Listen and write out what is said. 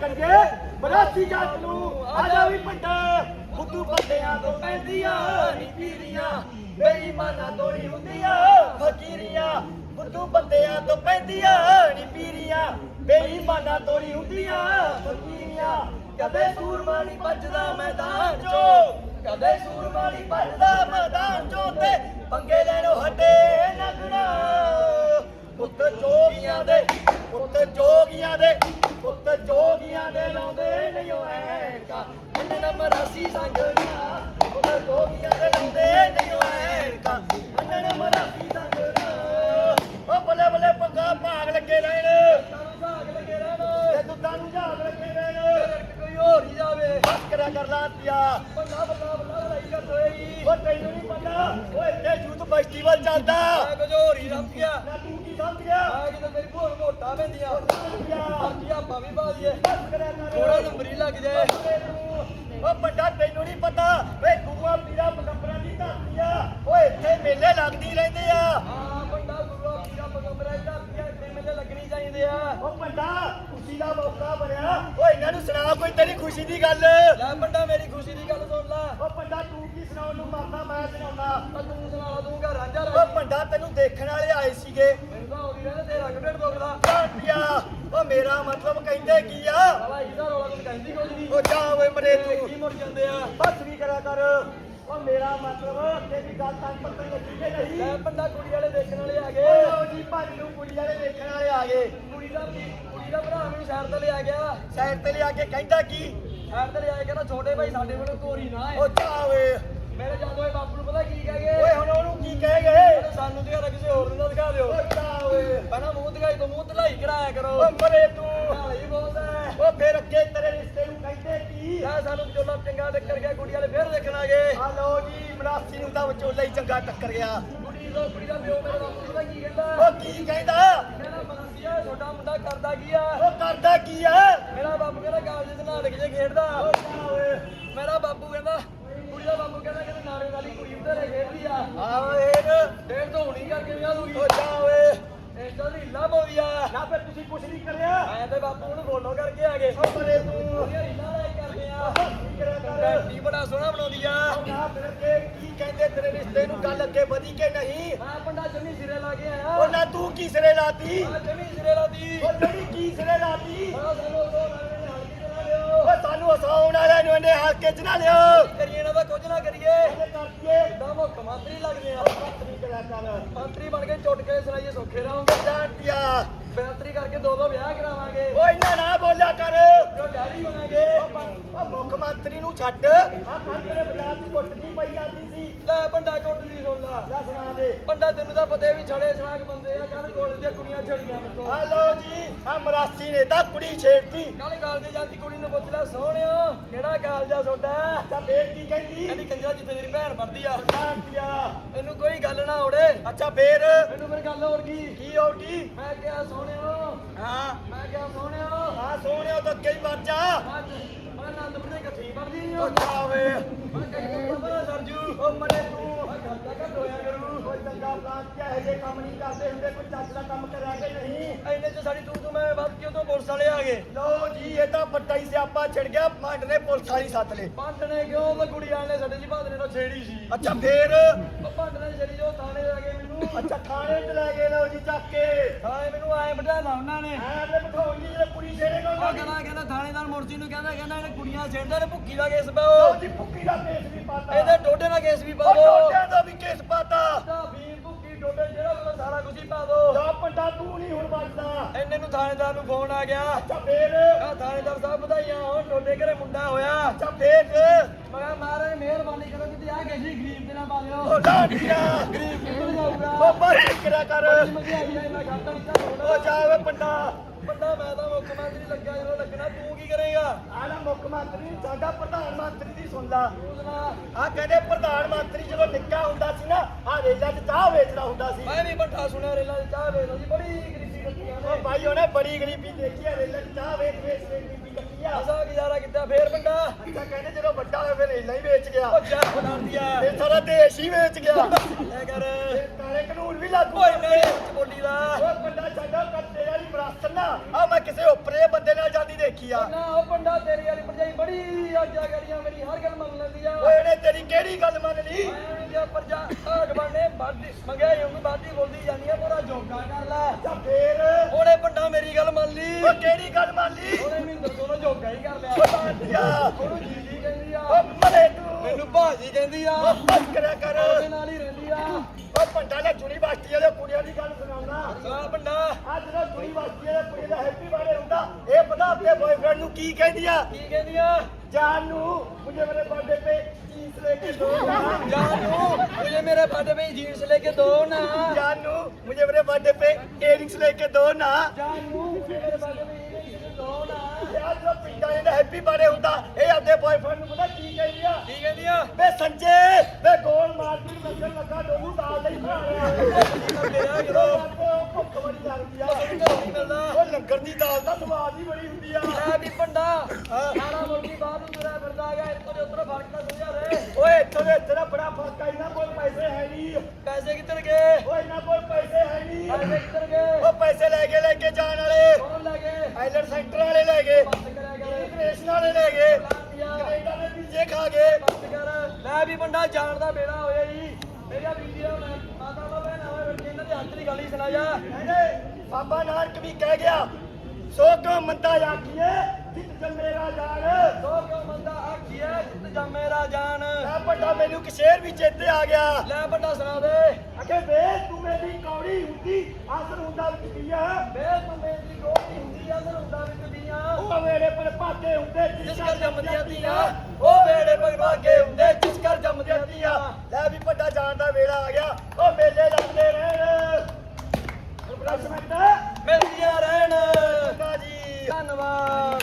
ਕਰੀਏ। ਬਰਾਸੀ ਜੱਟ ਨੂੰ ਆਜਾ ਵੀ ਪੰਡਾ ਫੁੱਟੂ ਬੰਦਿਆਂ ਤੋਂ ਪੈਂਦੀਆਂ ਨੀ ਪੀਰੀਆਂ। ਬੇਈਮਾਨਾਂ ਤੋਂ ਨਹੀਂ ਹੁੰਦੀਆਂ, ਫਕੀਰੀਆਂ। ਫੁੱਟੂ ਬੰਦਿਆਂ ਤੋਂ ਪੈਂਦੀਆਂ ਨੀ ਪੀਰੀਆਂ। ਬੇਈਮਾਨਾਂ ਤੋਂ ਨਹੀਂ ਹੁੰਦੀਆਂ, ਫਕੀਰੀਆਂ। ਕਦੇ ਸੂਰਮਾ ਨਹੀਂ ਭੱਜਦਾ ਮੈਦਾਨ ਚੋਂ। ਕਦੇ ਸੂਰਮਾ ਨਹੀਂ ਭੱਜਦਾ ਮੈਦਾਨ ਚੋਂ ਤੇ ਪੰਗੇ ਲੈਣੋਂ ਹਟੇ ਨਗਣਾ ਪੁੱਤ ਜੋਗੀਆਂ ਦੇ ਪੁੱਤ ਜੋਗੀਆਂ ਦੇ ਪੁੱਤ ਜੋਗੀਆਂ ਦੇ ਲਾਉਂਦੇ ਨਹੀਂ ਓ ਐਨਕਾ। ਨਾ ਮਰਾਸੀ ਸੰਗਣਾ ਪੁੱਤ ਜੋਗੀਆਂ ਦੇ ਲਾਉਂਦੇ ਨਹੀਂ ਓ ਐਨਕਾ। ਨਾ ਮਰਾਸੀ ਸੰਗਣਾ ਓ ਬੱਲੇ ਬੱਲੇ ਪੰਗਾ ਭਾਗ ਲੱਗੇ ਰਹਿਣ। ਭਾਗ ਲੱਗੇ ਰਹਿਣ ਤੇ ਦੁੱਧਾਂ ਨੂੰ ਝਾਗ ਲੱਗੇ ਰਹਿਣ। ਕੋਈ ਹੋਰ ਹੀ ਜਾਵੇ। ਬਸ ਕਰਿਆ ਕਰ ਲਾਤੀਆ। ਬੱਲਾ ਬੱਲਾ ਬੱਲਾ ਲੜਾਈ ਕਰ ਹੋਈ ਓ ਤੈਨੂੰ ਨਹੀਂ ਪਤਾ ਓ ਇੱਥੇ ਯੂਥ ਫੈਸਟੀਵਲ ਚੱਲਦਾ। ਕੁਝ ਹੋਰ ਹੀ ਤੂੰ ਕੀ ਸਮਝ ਗਿਆ ਆ ਕਿਤੇ ਮੇਰੀ ਭੋਰ ਮੋਟਾ ਪੈਂਦੀਆਂ ਗਿਆ ਬਾਕੀ ਆਪਾਂ ਵੀ ਪਾ ਦਈਏ ਬਸ ਕਰਿਆ ਕਰ। ਥੋੜਾ ਨੰਬਰ ਹੀ ਲੱਗ ਜਾਏ। ਓ ਵੱਡਾ ਤੈਨੂੰ ਨਹੀਂ ਪਤਾ ਓਏ ਗੁਰੂਆ ਪੀਰਾ ਪਗੰਬਰਾਂ ਦੀ ਧਰਤੀ ਆ। ਓਏ ਇੱਥੇ ਮੇਲੇ ਲੱਗਦੀ ਰਹਿੰਦੇ ਆ। ਹਾਂ ਬੰਦਾ ਗੁਰੂ ਪੀਰਾ ਪਗੰਬਰਾ ਦਾ ਪੀਆ ਤੇ ਮੇਲੇ ਲੱਗਣੀ ਚਾਹੀਦੇ ਆ। ਓ ਵੱਡਾ ਖੁਸ਼ੀ ਦਾ ਮੌਕਾ ਬਣਿਆ। ਓਏ ਇਹਨਾਂ ਨੂੰ ਸੁਣਾ ਕੋਈ ਤੇਰੀ ਖੁਸ਼ੀ ਦੀ ਗੱਲ। ਲੈ ਬੰਦਾ ਮੇਰੀ ਖੁਸ਼ੀ ਦੀ ਗੱਲ ਸੁਣ ਲੈ। ਓ ਵੱਡਾ ਤੂੰ ਕੀ ਸੁਣਾਉਣ ਨੂੰ ਮਰਦਾ ਮੈਂ ਸੁਣਾਉਣਾ। ਤਾਂ ਸੁਣਾ ਘਰ ਰਾਂਝਾ ਓ ਰਹਿ ਵੱਡਾ ਤੈਨੂੰ ਦੇਖਣ ਵਾਲੇ ਆਏ ਸੀਗੇ। ਮੈਨੂੰ ਤਾਂ ਹੋ ਗਈ ਰਹਿੰਦਾ ਤੇਰਾ ਕਿਹੜੇ ਦੁਖਦਾ ਧਰਤੀਆ ਓ ਮੇਰਾ ਮਤਲਬ ਕਹਿੰਦੇ ਕੀ ਆ? ਸਾਲਾ ਇਹਦਾ ਰੌਲਾ ਕੁਝ ਕਹਿੰਦੀ ਕੁਝ ਨਹੀਂ। ਓ ਜਾ ਓਏ ਮਰੇ ਤੂੰ। ਕੀ ਮੁੜ ਜਾਂਦੇ ਆ? ਬਸ ਵੀ ਕਰਿਆ ਕਰ। ਓ ਮੇਰਾ ਮਤਲਬ ਵੀ ਗੱਲ ਤਾਂ ਪਤਾ ਲੱਗੀ ਕਿ ਨਹੀਂ। ਲੈ ਬੰਦਾ ਕੁੜੀ ਵਾਲੇ ਦੇਖਣ ਵਾਲੇ ਆ ਗਏ। ਓ ਜੀ ਭਾਜੀ ਨੂੰ ਕੁੜੀ ਵਾਲੇ ਦੇਖਣ ਵਾਲੇ ਆ ਗਏ। ਕੁੜੀ ਦਾ ਕੁੜੀ ਦਾ ਭਰਾ ਮੈਨੂੰ ਸ਼ਹਿਰ ਤੇ ਲਿਆ ਗਿਆ। ਸਾਈਡ ਤੇ ਲਿਆ ਕੇ ਕਹਿੰਦਾ ਕੀ? ਸ਼ਹਿਰ ਤੇ ਲਿਆ ਕੇ ਕਹਿੰਦਾ ਛੋਟੇ ਭਾਈ ਸਾਡੇ ਕੋਲ ਤੋਰੀ ਨਾ ਓ ਹੈ ਜਾ ਓਏ। ਮੇਰੇ ਜਾਂਦੇ ਹੋਏ ਬਾਪੂ ਨੂੰ ਪਤਾ ਕੀ ਕਹਿ ਗਏ? ਓਏ ਹੁਣ ਉਹਨੂੰ ਕੀ ਕਹੇ ਗਏ? ਸਾਨੂੰ ਦਿਖਾ ਕਿਸੇ ਹੋਰ ਨੂੰ ਦਿਖਾ ਦਿਓ। ਪਹਿਲਾਂ ਮੂੰਹ ਦਿਖਾਈ ਤੋਂ ਮੂੰਹ ਧਲਾਈ ਕਰਾਇਆ ਕਰੋ। ਓ ਮਰੇ ਤੂੰ। ਹਾਲ ਬਹੁਤ ਹੈ। ਓ ਫਿਰ ਅੱਗੇ ਤੇਰੇ ਰਿਸ਼ਤੇ ਨੂੰ ਕਹਿੰਦੇ ਕੀ? ਲੈ ਸਾਨੂੰ ਵਿਚੋਲਾ ਚੰਗਾ ਟੱਕਰ ਗਿਆ ਕੁੜੀ ਵਾਲੇ ਫੇਰ ਦੇਖਣ ਆ ਲਓ ਜੀ ਮਰਾਸੀ ਨੂੰ ਤਾਂ ਵਿਚੋਲਾ ਹੀ ਚੰਗਾ ਟੱਕਰ ਗਿਆ। ਕੁੜੀ ਦਾ ਕੁੜੀ ਦਾ ਪਿਓ ਮੇਰੇ ਬਾਪੂ ਪਤਾ ਕੀ ਕਹਿੰਦਾ? ਓ ਕੀ ਕਹਿੰਦਾ? ਕਹਿੰਦਾ ਮਨਸੀਆ ਛੋਟਾ ਮੁੰਡਾ ਕਰਦਾ ਕੀ ਆ? ਓ ਕਰਦਾ ਕੀ ਆ? ਮੇਰਾ ਬਾਪੂ ਕਹਿੰਦਾ ਕਾਲਜ ਦੇ ਨਾਲ ਜੇ ਖੇਡਦਾ। ਓ ਜਾ ਓਏ ਮੇਰਾ ਬਾਪੂ ਕਹਿੰਦਾ ਕੁੜੀ ਦਾ ਬਾਪੂ ਕਹਿੰਦਾ ਕਿ ਨਾਲੇ ਵਾਲੀ ਕੁੜੀ ਉਧਰ ਖੇਡਦੀ ਆ। ਆ ਓਏ ਡੇਢ ਤੋਂ ਹੁਣੀ ਕਰਕੇ ਵਿਆਹ ਦੂਗੀ ਓ ਜਾ ਓਏ ਇੰਦਾ ਦੀ ਹੀਲਾ ਬੋਦੀ ਆ। ਨਾ ਫਿਰ ਤੁਸੀਂ ਕੁਛ ਨਹੀਂ ਕਰਿਆ। ਆਇਆ ਤੇ ਬਾਪੂ ਨੂੰ ਫੋਲੋ ਕਰਕੇ ਆ ਗਏ। ਓ ਮਰੇ ਤੂੰ। ਹੀਲਾ ਲੈ ਕੇ ਕਰਦੇ ਆ। ਕੀ ਕਰਿਆ ਕਰ। ਬੈਠੀ ਬੜਾ ਸੋਹਣਾ ਬਣਾਉਂਦੀ ਆ। ਨਾ ਫਿਰ ਅੱਗੇ ਕੀ ਕਹਿੰਦੇ ਤੇਰੇ ਰਿਸ਼ਤੇ ਨੂੰ ਗੱਲ ਅੱਗੇ ਵਧੀ ਕਿ ਨਹੀਂ? ਮੈਂ ਪੰਡਾ ਜਮੀ ਸਿਰੇ ਲਾ ਕੇ ਆਇਆ। ਓ ਨਾ ਤੂੰ ਕੀ ਸਿਰੇ ਲਾਤੀ? ਆ ਜਮੀ ਸਿਰੇ ਲਾਦੀ ਓ ਜਿਹੜੀ ਕੀ ਸਿਰੇ ਲਾਤੀ? ਆ ਸਾਨੂੰ ਓ ਸਾਨੂੰ ਹਸਾਉਣ ਵਾਲਿਆਂ ਨੂੰ ਇਹਨੇ ਹਲਕੇ ਚ ਨਾ ਲਿਓ। ਕਰੀਏ ਇਹਨਾਂ ਦਾ? ਕੁਝ ਨਾ ਕਰੀਏ। ਇਹਨੇ ਕਰਤੀਏ ਦਾ ਮੁੱਖ ਮੰਤਰੀ ਲੱਗਦੇ ਆ। ਕਰ। ਮੰਤਰੀ ਬਣ ਕੇ ਚੁੱਟ ਕੇ ਸੁਣਾਈਏ ਸੌਖੇ ਰਹੋਗੇ। ਜਾਟਿਆ ਮੰਤਰੀ ਕਰਕੇ ਦੋ ਦੋ ਵਿਆਹ ਕਰਾਵਾਂਗੇ। ਓ ਇੰਨਾ ਨਾ ਬੋਲਿਆ ਕਰ। ਜੋ। ਬਣਾਂਗੇ ਮੁੱਖ ਮੰਤਰੀ ਨੂੰ ਛੱਡ। ਆ ਕੱਲ ਤੇਰੇ ਬਾਜ਼ਾਰ ਦੀ ਕੁੱਟ ਨਹੀਂ ਪਈ ਜਾਂਦੀ ਸੀ। ਲੈ ਪੰਡਾ ਕੋਟ ਦੀ ਸੁਣ ਲਾ ਲੈ ਸੁਣਾ ਦੇ। ਪੰਡਾ ਤੈਨੂੰ ਤਾਂ ਪਤਾ ਵੀ ਛੜੇ ਛਾਕ ਬੰਦੇ ਆ ਕੱਲ ਕੋਲ ਦੀਆਂ ਕੁੜੀਆਂ ਛੜੀਆਂ ਮੇਰੇ ਤੋਂ ਹਲੋ ਜੀ ਆ ਮਰਾਸੀ ਨੇ ਤਾਂ ਕੁੜੀ ਛੇੜਤੀ। ਕੱਲ ਗਾਲ ਦੇ ਜਾਂਦੀ ਕੁੜੀ ਨੂੰ ਪੁੱਛ ਲੈ ਸੋਹਣਿਆ ਕਿਹੜਾ ਕਾਲਜਾ ਤੁਹਾਡਾ? ਤਾਂ ਫੇਰ ਕੀ ਕਹਿੰਦੀ? ਕਹਿੰਦੀ ਕੰਜਰਾ ਜਿੱਥੇ ਤੇਰੀ ਭੈਣ ਪੜਦੀ ਆ। ਇਹਨੂੰ ਕੋਈ ਗੱਲ ਨਾ ਔੜੇ ਅੱਛਾ ਫੇਰ? ਮੈਨੂੰ ਫਿਰ ਗੱਲ ਹੋਰ ਕੀ? ਕੀ ਹੋਗੀ ਮੈਂ ਕਿਹਾ ਸੋਹਣਿਆ ਹਾਂ। ਮੈਂ ਕਿਹਾ ਸੋਹਣਿਆ ਆ ਸੋਹਣਿਆ ਤਾਂ ਅੱਗੇ ਹੀ ਮਰ ਜਾ ਆਨੰਦਪੁਰ ਦੇ ਪੜਦੀ ਨਹੀਂ ਓ ਜਾਵੇ ਸਰਜੂ ਓ ਮਰੇ ਤੂੰ। ਖਰਚਾ ਘੱਟ ਹੋਇਆ ਕਰੂ ਕੋਈ ਚੰਗਾ ਪਲਾਨ ਕਿਆ ਇਹ ਜੇ ਕੰਮ ਨਹੀਂ ਕਰਦੇ ਹੁੰਦੇ ਕੋਈ ਚੱਜ ਦਾ ਕੰਮ ਕਰਿਆ ਕਿ ਨਹੀਂ ਐਨੇ ਚ ਸਾਡੀ ਤੂੰ ਤੂੰ ਮੈਂ ਵੱਧ ਕਿਉਂ ਤੋਂ ਪੁਲਿਸ ਵਾਲੇ ਆ ਗਏ ਲਓ ਜੀ ਇਹ ਤਾਂ ਵੱਡਾ ਹੀ ਸਿਆਪਾ ਛਿੜ ਗਿਆ। ਮੰਡ ਨੇ ਪੁਲਿਸ ਵਾਲੀ ਸੱਤ ਲੈ ਪੰਡ ਨੇ। ਕਿਉਂ ਉਹ ਕੁੜੀ ਆਣੇ ਸਾਡੇ ਜੀ ਬਾਦ ਨੇ ਤਾਂ ਛੇੜੀ ਸੀ ਅੱਛਾ ਫੇਰ? ਉਹ ਪੰਡ ਨੇ ਛੇੜੀ ਜੋ ਥਾਣੇ ਆ ਗਏ ਮੈਨੂੰ। ਅੱਛਾ ਥਾਣੇ ਚ ਲੈ ਗਏ ਲਓ ਜੀ ਚੱਕ ਕੇ। ਥਾਣੇ ਮੈਨੂੰ ਆਏ ਬਿਠਾਣਾ ਉਹਨਾਂ ਨੇ। ਐ ਤੇ ਬਿਠਾਉਣ ਜੀ ਜੇ ਕੁੜੀ ਛੇੜੇ ਕੋਲ ਉਹ ਕਹਿੰਦਾ ਕਹਿੰਦਾ ਥਾਣੇਦਾਰ ਮੁਰਸੀ ਨੂੰ ਕਹਿੰਦਾ ਕਹਿੰਦਾ ਇਹਨੇ ਕੁੜੀਆਂ ਛੇੜਦੇ ਨੇ ਭੁੱਕੀ ਦਾ ਕੇਸ ਪਾਓ। ਜੀ ਭੁੱਕੀ ਦਾ ਕੇਸ ਵੀ ਪਾਤਾ। ਇਹਦੇ ਡੋਡੇ ਦਾ ਕੇਸ ਵੀ ਉਹ ਪਾਓ ਟੋਟਿਆਂ ਦਾ ਵੀ ਕੇਸ ਪਾਤਾ। ਤਾਂ ਵੀਰ ਭੁੱਕੀ ਡੋਡੇ ਜਿਹੜਾ ਕੋਲ ਸਾਰਾ ਕੁਝ ਹੀ ਪਾ ਦੋ ਜਾ ਪੰਡਾ ਤੂੰ ਨਹੀਂ ਹੁਣ ਬਚਦਾ ਇੰਨੇ ਨੂੰ ਥਾਣੇਦਾਰ ਨੂੰ ਫੋਨ ਆ ਗਿਆ। ਅੱਛਾ ਫੇਰ? ਆ ਥਾਣੇਦਾਰ ਸਾਹਿਬ ਵਧਾਈਆਂ ਹੋਣ ਡੋਡੇ ਘਰੇ ਮੁੰਡਾ ਹੋਇਆ। ਅੱਛਾ ਫੇਰ? ਮੈਂ ਕਿਹਾ ਮਹਾਰਾਜ ਮਿਹਰਬਾਨੀ ਕਰੋ ਕਿਤੇ ਆ ਗਏ ਸੀ ਗਰੀਬ ਦੇ ਨਾਲ ਪਾ ਲਿਓ ਉਹ ਡਾਂਟਿਆ ਗਰੀਬ ਕਿੱਧਰ ਜਾਊਗਾ ਉਹ ਕਰਿਆ ਕਰ। ਉਹ ਜਾ ਵੇ ਪੰਡਾ। ਬੰਦਾ ਮੈਂ ਤਾਂ ਮੁੱਖ ਮੰਤਰੀ ਲੱਗਾ ਜਦੋਂ ਲੱਗਣਾ ਤੂੰ ਕੀ ਕਰੇਗਾ? ਆਲਾ ਮੁੱਖ ਮੰਤਰੀ ਸਾਡਾ ਪ੍ਰਧਾਨ ਮੰਤਰੀ ਦੀ ਸੁਣ ਲਾ। ਆ ਕਹਿੰਦੇ ਪ੍ਰਧਾਨ ਮੰਤਰੀ ਜਦੋਂ ਨਿੱਕਾ ਹੁੰਦਾ ਸੀ ਨਾ ਆ ਰੇਲਾਂ 'ਚ ਚਾਹ ਵੇਚਦਾ ਹੁੰਦਾ ਸੀ। ਮੈਂ ਵੀ ਬੱਠਾ ਸੁਣਿਆ ਰੇਲਾਂ ਦੀ ਚਾਹ ਵੇਚਦਾ ਸੀ ਬੜੀ ਗਰੀਬੀ ਉਹ ਨੇ ਭਾਈ ਉਹਨੇ ਬੜੀ ਗਰੀਬੀ ਦੇਖੀ ਆ ਰੇਲਾਂ 'ਚ ਚਾਹ ਵੇਚ ਵੇਚ ਆ ਅਸਾ ਗੁਜ਼ਾਰਾ ਕੀਤਾ ਫੇਰ ਬੰਦਾ ਅੱਛਾ ਕਹਿੰਦੇ ਜਦੋਂ ਵੱਡਾ ਹੋਇਆ ਫਿਰ ਰੇਲਾਂ ਹੀ ਵੇਚ ਗਿਆ। ਉਹ ਜਾ ਬਣਾਉਂਦੀਆ ਇਹ ਸਾਰਾ ਦੇਸ਼ ਹੀ ਵੇਚ ਗਿਆ। ਐ ਕਰ। ਇਹ ਕਾਲੇ ਕਾਨੂੰਨ ਵੀ ਲਾਗੂ ਮੇਰੇ ਵਿੱਚ ਬੋਲੀ ਦਾ ਉਹ ਬੰਦਾ ਸਾਡਾ ਕੱਟੇ ਵਾਲੀ ਵਿਰਾਸਤ ਨਾ। ਆ ਮੈਂ ਕਿਸੇ ਉੱਪਰੇ ਬੰਦੇ ਨਾਲ ਜਾਂਦੀ ਦੇਖ ਆ। ਨਾ ਉਹ ਪੰਡਾ ਤੇਰੀ ਵਾਲੀ ਭਰਜਾਈ ਬੜੀ ਆਜਾ ਕਰੀਆਂ ਮੇਰੀ ਹਰ ਗੱਲ ਮੰਨ ਲੈਂਦੀ ਆ। ਓਏ ਇਹਨੇ ਤੇਰੀ ਕਿਹੜੀ ਗੱਲ ਮੰਨ ਲਈ? ਜੇ ਪਰਜਾ ਆਗਵਾਨੇ ਬਾਦੀ ਮੰਗਿਆ ਯੂੰ ਬਾਦੀ ਬੋਲਦੀ ਜਾਂਦੀ ਆ ਪੂਰਾ ਜੋਗਾ ਕਰ ਲੈ। ਤਾਂ ਫੇਰ। ਉਹਨੇ ਪੰਡਾ ਮੇਰੀ ਗੱਲ ਮੰਨ ਲਈ। ਉਹ ਕਿਹੜੀ ਗੱਲ ਮੰਨ ਲਈ? ਉਹਨੇ ਮੈਨੂੰ ਦੋਨੋਂ ਕਹਿੰਦੀ ਆ ਉਹਨੂੰ ਜੀਜੀ ਕਹਿੰਦੀ ਆ ਓ ਮਰੇ ਤੂੰ ਮੈਨੂੰ ਬਾਜੀ ਕਹਿੰਦੀ ਆ ਓ ਬਸ ਕਰਿਆ ਕਰ ਉਹਦੇ ਨਾਲ ਹੀ ਰਹਿੰਦੀ ਆ ਓ ਪੰਡਾ ਨੇ ਜੁੜੀ ਬਾਸਤੀ ਵਾਲੇ ਕੁੜੀਆਂ ਦੀ ਗੱਲ ਸੁਣਾਉਣਾ ਸੁਣਾ ਪੰਡਾ ਅੱਜ ਦਾ ਜੁੜੀ ਬਾਸਤੀ ਵਾਲੇ ਕੁੜੀ ਦਾ ਹੈਪੀ ਬਰਥਡੇ ਹੁੰਦਾ ਇਹ ਪਤਾ ਆਪਣੇ ਬॉयਫ੍ਰੈਂਡ ਨੂੰ। ਕੀ ਕਹਿੰਦੀ ਆ ਕੀ ਕਹਿੰਦੀ ਆ ਜਾਨ ਨੂੰ ਮੁਝੇ ਮੇਰੇ ਬਰਥਡੇ ਤੇ ਜੀਨਸ ਲੈ ਕੇ ਦੋ ਨਾ। ਜਾਨ ਨੂੰ मुझे मेरे बर्थडे पे जीन्स लेके दो ना जानू मुझे मेरे बर्थडे पे इयरिंग्स लेके दो ना जानू मुझे मेरे बर्थडे पे इयरिंग्स दो ना ਆ ਜਦੋਂ ਪਿੰਡਾਂ ਦੇ ਹੈਪੀ ਬਾਰੇ ਹੁੰਦਾ ਇਹ ਆਪਦੇ ਬॉयਫ੍ਰੈਂਡ ਨੂੰ ਪਤਾ ਕੀ ਕਹਿੰਦੀ ਆ? ਕੀ ਕਹਿੰਦੀ ਆ? ਵੇ ਸੰਜੇ ਵੇ ਗੋਲ ਮਾਰਦੀ ਨੱਚਣ ਲੱਗਾ ਡੋਲੂ ਦਾਲ ਦੇ ਖਾ ਰਿਹਾ ਜਦੋਂ ਭੁੱਖ ਬੜੀ ਲੱਗਦੀ ਆ। ਉਹ ਲੰਗਰ ਦੀ ਦਾਲ ਦਾ ਸਵਾਦ ਹੀ ਬੜੀ ਹੁੰਦੀ ਆ। ਐ ਵੀ ਪੰਡਾ ਸਾਰਾ ਮੁਰਗੀ ਬਾਹਰ ਨੂੰ ਤੁਰਿਆ ਫਿਰਦਾ ਗਿਆ ਇੱਥੋਂ ਦੇ ਉੱਧਰ ਫ਼ਰਕ ਤਾਂ ਸੁਝਿਆ ਰੇ ਓਏ ਇੱਥੋਂ ਦੇ ਇੱਧਰ ਬੜਾ ਫ਼ਰਕ ਆ ਇਹਨਾਂ ਕੋਲ ਪੈਸੇ ਹੈ ਨਹੀਂ। ਪੈਸੇ ਕਿੱਧਰ ਗਏ? ਓਏ ਇਹਨਾਂ ਕੋਲ ਪੈਸੇ ਹੈ ਨਹੀਂ। ਪੈਸੇ ਕਿੱਧਰ ਗਏ? ਉਹ ਪੈਸੇ ਲੈ ਕੇ ਮੇਰਾ ਜਾਣ ਦਾ ਬੇੜਾ ਹੋਇਆ ਜੀ। ਮੇਰੀਆਂ ਵੀਡੀਓ ਮੈਂ ਮਾਤਾ ਦਾ ਭੈਣ ਹੋਏ ਬੱਚੇ ਦੇ ਹੱਥ ਦੀ ਗੱਲ ਹੀ ਸੁਣਾ ਬਾਬਾ ਨਾਨਕ ਵੀ ਕਹਿ ਗਿਆ ਸੋ ਕਿਉਂ ਮੰਦਾ ਆਖੀਏ ਜਿਤ ਜੰਮੇਰਾ ਜਾਣ ਸੋ ਕਿਉਂ ਮੰਦਾ ਆਖੀਏ ਜਿਤ ਜੰਮੇਰਾ ਜਾਣ ਲੈ ਵੱਡਾ ਮੈਨੂੰ ਇੱਕ ਸ਼ੇਰ ਵੀ ਚੇਤੇ ਆ ਗਿਆ। ਲੈ ਵੱਡਾ ਸੁਣਾ ਦੇ। ਅਖੇ ਵੇ ਤੂੰ ਮੇਰੀ ਕੌੜੀ ਹੁੰਦੀ ਅਸਰ ਹੁੰਦਾ ਵਿੱਚ ਪੀਆ ਵੇ ਤੂੰ ਮੇਰੀ ਕੌੜੀ ਹੁੰਦੀ ਅਸਰ ਹੁੰਦਾ ਵਿੱਚ ਪੀਆ ਉਹ ਮੇਰੇ ਪਰ ਭਾਗੇ ਹੁੰਦੇ ਜਿਸ ਕਰ ਜੰਮਦੀਆਂ ਦੀਆਂ ਉਹ ਮੇਰੇ ਪਰ ਜੰਮਦੀਆਂ ਧੀਆਂ ਲੈ ਵੀ ਵੱਡਾ ਜਾਣ ਦਾ ਵੇਲਾ ਆ ਗਿਆ। ਉਹ ਮੇਲੇ ਲੱਗਦੇ ਰਹਿਣ। ਰਿਫਰੈਸ਼ਮੈਂਟ ਮਿਲਦੀਆਂ ਰਹਿਣ। ਬਾਜੀ ਧੰਨਵਾਦ।